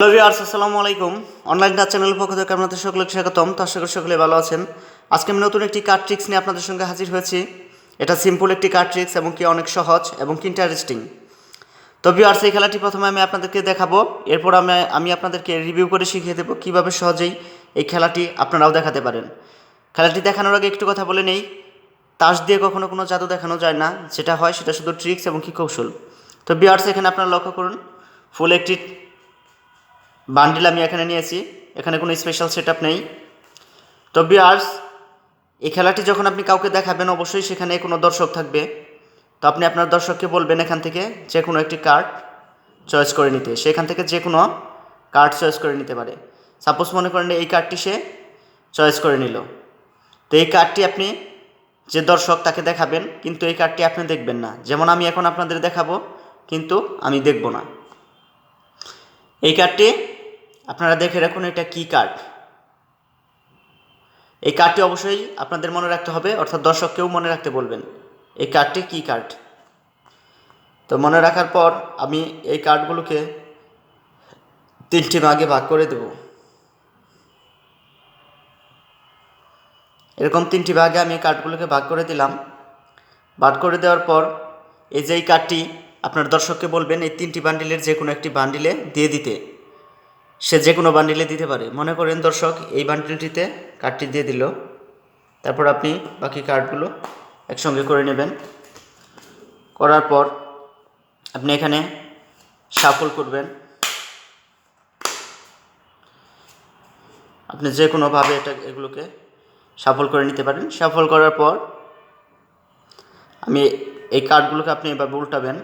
Hello viewers আসসালামু আলাইকুম online Dutch channel পক্ষ থেকে আপনাদের সকলকে স্বাগতম। তো আশা করি সকলে ভালো আছেন। আজকে আমি নতুন একটি কার্ড ট্রিক্স নিয়ে আপনাদের সঙ্গে হাজির হয়েছি। এটা সিম্পল একটি কার্ড ট্রিক্স এবং কি অনেক সহজ এবং কি ইন্টারেস্টিং তো ভিউয়ার্স এই খেলাটি প্রথমে আমি আপনাদেরকে দেখাবো। এরপর আমি আমি আপনাদেরকে রিভিউ করে শিখিয়ে দেবো কীভাবে সহজেই এই খেলাটি আপনারাও দেখাতে পারেন। খেলাটি দেখানোর আগে একটু কথা বলে নেই। তাস দিয়ে কখনো কোনো জাদু দেখানো যায় না। যেটা হয় সেটা শুধু ট্রিক্স এবং কি কৌশল। তো বিয়ার্স এখানে আপনারা লক্ষ্য করুন। ফুল একটি বান্ডিল আমি এখানে নিয়েছি। এখানে কোনো স্পেশাল সেট নেই। তো বিয়ার্স এই খেলাটি যখন আপনি কাউকে দেখাবেন, অবশ্যই সেখানে কোনো দর্শক থাকবে। তো আপনি আপনার দর্শককে বলবেন এখান থেকে যে কোনো একটি কার্ড চয়েস করে নিতে। সেখান থেকে যে কোনো কার্ড চয়েস করে নিতে পারে। সাপোজ মনে করেন এই কার্ডটি সে চয়েস করে নিল। তো এই কার্ডটি আপনি যে দর্শক তাকে দেখাবেন, কিন্তু এই কার্ডটি আপনি দেখবেন না। যেমন আমি এখন আপনাদের দেখাবো, কিন্তু আমি দেখব না। এই কার্ডটি আপনারা দেখে রাখুন এটা কি কার্ড এই কার্ডটি অবশ্যই আপনাদের মনে রাখতে হবে, অর্থাৎ দর্শককেও মনে রাখতে বলবেন, এই কার্ডটি কি কার্ড তো মনে রাখার পর আমি এই কার্ডগুলোকে তিনটি ভাগে ভাগ করে দেব। এরকম তিনটি ভাগে আমি কার্ডগুলোকে ভাগ করে দিলাম। ভাগ করে দেওয়ার পর এই যে এই কার্ডটি আপনার দর্শককে বলবেন, এই তিনটি বান্ডিলের যে কোনো একটি বান্ডিলে দিয়ে দিতে। সে যে কোনো বান্ডিলে দিতে পারে। মনে করেন দর্শক, এই বান্ডিলটিতে কার্ডটি দিয়ে দিল। তারপর আপনি বাকি কার্ডগুলো একসঙ্গে করে নেবেন। করার পর আপনি এখানে সাফল করবেন। আপনি যে কোনোভাবে এটা এগুলোকে সাফল করে নিতে পারেন। সাফল করার পর আমি এই কার্ডগুলোকে আপনি এবার উল্টাবেন।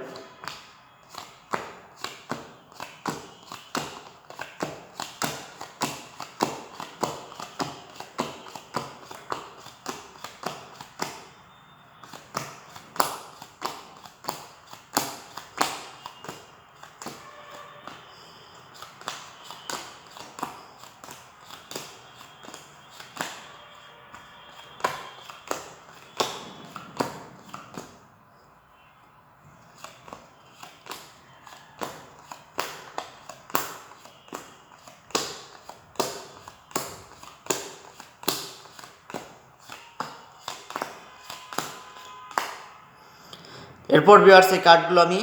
এরপর বিয়ার্স এই কার্ডগুলো আমি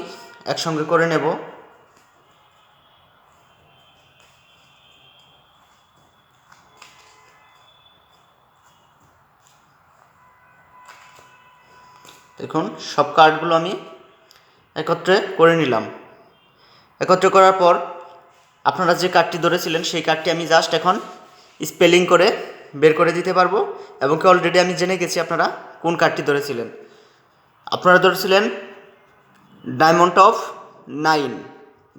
একসঙ্গে করে নেব। দেখুন, সব কার্ডগুলো আমি একত্রে করে নিলাম। একত্রে করার পর আপনারা যে কার্ডটি ধরেছিলেন, সেই কার্ডটি আমি জাস্ট এখন স্পেলিং করে বের করে দিতে পারব এবং কি অলরেডি আমি জেনে গেছি আপনারা কোন কার্ডটি ধরেছিলেন। আপনারা ধরেছিলেন diamond of nine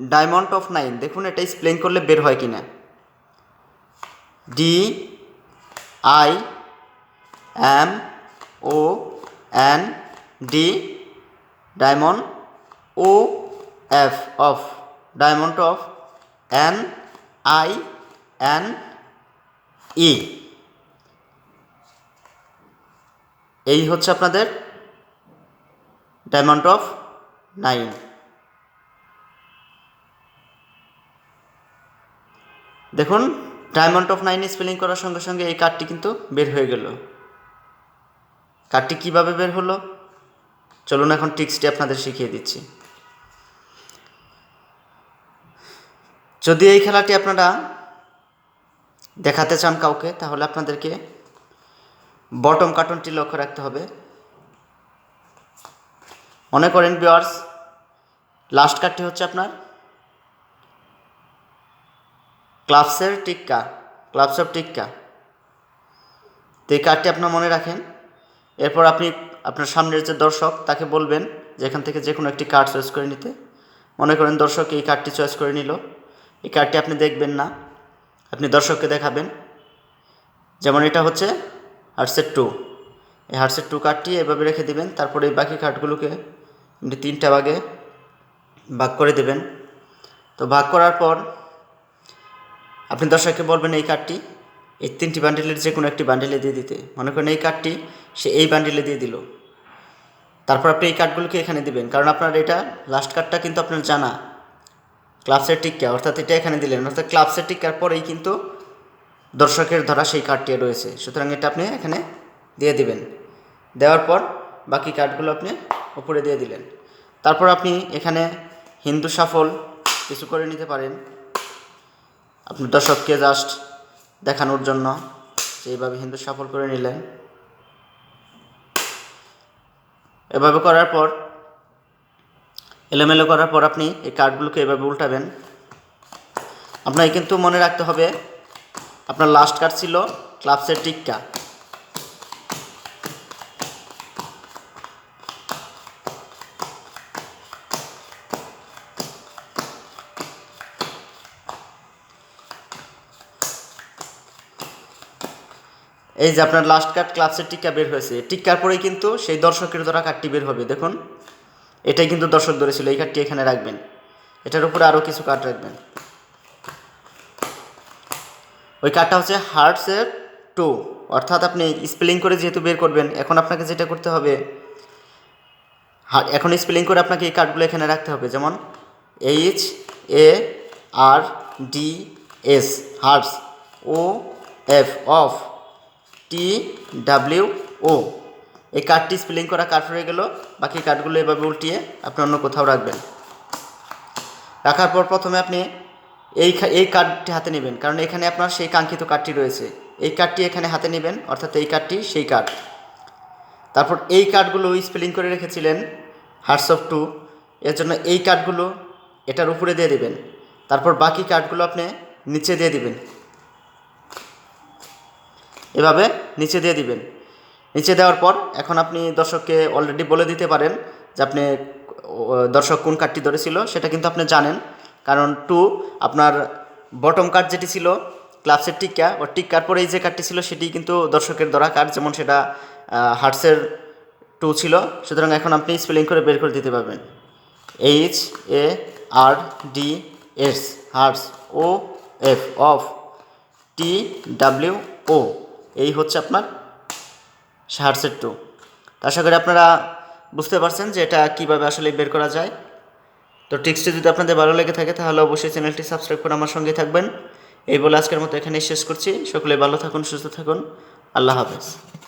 diamond of nine দেখুন এটা স্প্লেন করলে বের হয় কি না D I M O N D diamond O F of diamond of N I N E এই হচ্ছে আপনাদের ডায়মন্ড অফ নাইন দেখুন ডায়মন্ড অফ নাইন স্পেলিং করার সঙ্গে সঙ্গে এই কার্ডটি কিন্তু বের হয়ে গেল। কার্ডটি কীভাবে বের হলো? চলুন এখন টিক্সটি আপনাদের শিখিয়ে দিচ্ছি। যদি এই খেলাটি আপনারা দেখাতে চান কাউকে, তাহলে আপনাদেরকে বটম কার্টনটি লক্ষ্য রাখতে হবে। মনে করেন বিয়ার্স লাস্ট কার্ডটি হচ্ছে আপনার ক্লাবসের টিক্কা, ক্লাবস অফ টিক্কা। তো এই কার্ডটি আপনার মনে রাখেন। এরপর আপনি আপনার সামনের যে দর্শক, তাকে বলবেন যে এখান থেকে যে কোনো একটি কার্ড চয়েস করে নিতে। মনে করেন দর্শক এই কার্ডটি চয়েস করে নিল। এই কার্ডটি আপনি দেখবেন না। আপনি দর্শককে দেখাবেন। যেমন এটা হচ্ছে হার্টসেট টু এই হার্টসেট টু কার্ডটি এভাবে রেখে দিবেন, তারপরে এই বাকি কার্ডগুলোকে আপনি তিনটা ভাগে ভাগ করে দেবেন। তো ভাগ করার পর আপনি দর্শককে বলবেন, এই কার্ডটি, এই তিনটি বান্ডিলের যে কোনো একটি বান্ডিলে দিয়ে দিতে। মনে করেন এই কার্ডটি সে এই বান্ডিলে দিয়ে দিল। তারপর আপনি এই কার্ডগুলোকে এখানে দিবেন। কারণ আপনার এটা লাস্ট কার্ডটা কিন্তু আপনার জানা। ক্লাবসের টিক্কা অর্থাৎ এটা এখানে দিলেন। অর্থাৎ ক্লাবসের টিক্কার পরেই কিন্তু দর্শকের ধরা সেই কার্ডটি রয়েছে। সুতরাং এটা আপনি এখানে দিয়ে দিবেন। দেওয়ার পর বাকি কার্ডগুলো আপনি উপরে দিয়ে দিলেন। তারপর আপনি এখানে হিন্দু সফল কিছু করে নিতে পারেন। আপনি দর্শককে জাস্ট দেখানোর জন্য এইভাবে হিন্দু সফল করে নিলেন। এভাবে করার পর, এলোমেলো করার পর আপনি এই কার্ডগুলোকে এভাবে উল্টাবেন। আপনাকে কিন্তু মনে রাখতে হবে, আপনার লাস্ট কার্ড ছিল ক্লাবসের টিক্কা। এই যে আপনার লাস্ট কার্ড ক্লাবসের টিক্কা বের হয়েছে টিক্কার পরেই কিন্তু সেই দর্শকের দ্বারা কার্ডটি বের হবে। দেখুন, এটাই কিন্তু দর্শক ধরেছিল, এই কার্ডটি এখানে রাখবেন। এটার উপরে আরও কিছু কার্ড রাখবেন। ওই কার্ডটা হচ্ছে হার্টসের টু অর্থাৎ আপনি স্পেলিং করে যেহেতু বের করবেন, এখন আপনাকে যেটা করতে হবে, এখন স্পেলিং করে আপনাকে এই কার্ডগুলো এখানে রাখতে হবে, যেমন H A R D S hearts O F of T W O এই কার্ডটি স্পেলিং করা কার্ড হয়ে গেল, বাকি কার্ডগুলো এভাবে উল্টিয়ে আপনি অন্য কোথাও রাখবেন। রাখার পর প্রথমে আপনি এই এই কার্ডটি হাতে নেবেন, কারণ এখানে আপনার সেই কাঙ্ক্ষিত কার্ডটি রয়েছে। এই কার্ডটি এখানে হাতে নেবেন, অর্থাৎ এই কার্ডটি সেই কার্ড তারপর এই কার্ডগুলো স্পেলিং করে রেখেছিলেন হার্টস অফ টু এর জন্য এই কার্ডগুলো এটার উপরে দিয়ে দিবেন। তারপর বাকি কার্ডগুলো আপনি নিচে দিয়ে দিবেন। এভাবে নিচে দিয়ে দিবেন। নিচে দেওয়ার পর এখন আপনি দর্শককে অলরেডি বলে দিতে পারেন যে আপনি দর্শক কোন কার্ডটি ধরেছিল সেটা কিন্তু আপনি জানেন। কারণ টু, আপনার বটম কার্ড যেটি ছিল ক্লাবসের টিক্কা ও টিক্কার এই যে কার্ডটি ছিল সেটি কিন্তু দর্শকের ধরা কার্ড যেমন সেটা হার্টসের টু ছিল। সুতরাং এখন আপনি স্পেলিং করে বের করে দিতে পারবেন। H A R D S hearts O F of T W O এই হচ্ছে আপনার সাহারসেট টু আশা করি আপনারা বুঝতে পারছেন যে এটা কীভাবে আসলে বের করা যায়। তো টিক্সটি যদি আপনাদের ভালো লেগে থাকে, তাহলে অবশ্যই চ্যানেলটি সাবস্ক্রাইব করে আমার সঙ্গে থাকবেন। এই বলে আজকের মতো এখানেই শেষ করছি। সকলে ভালো থাকুন, সুস্থ থাকুন। আল্লাহ হাফেজ।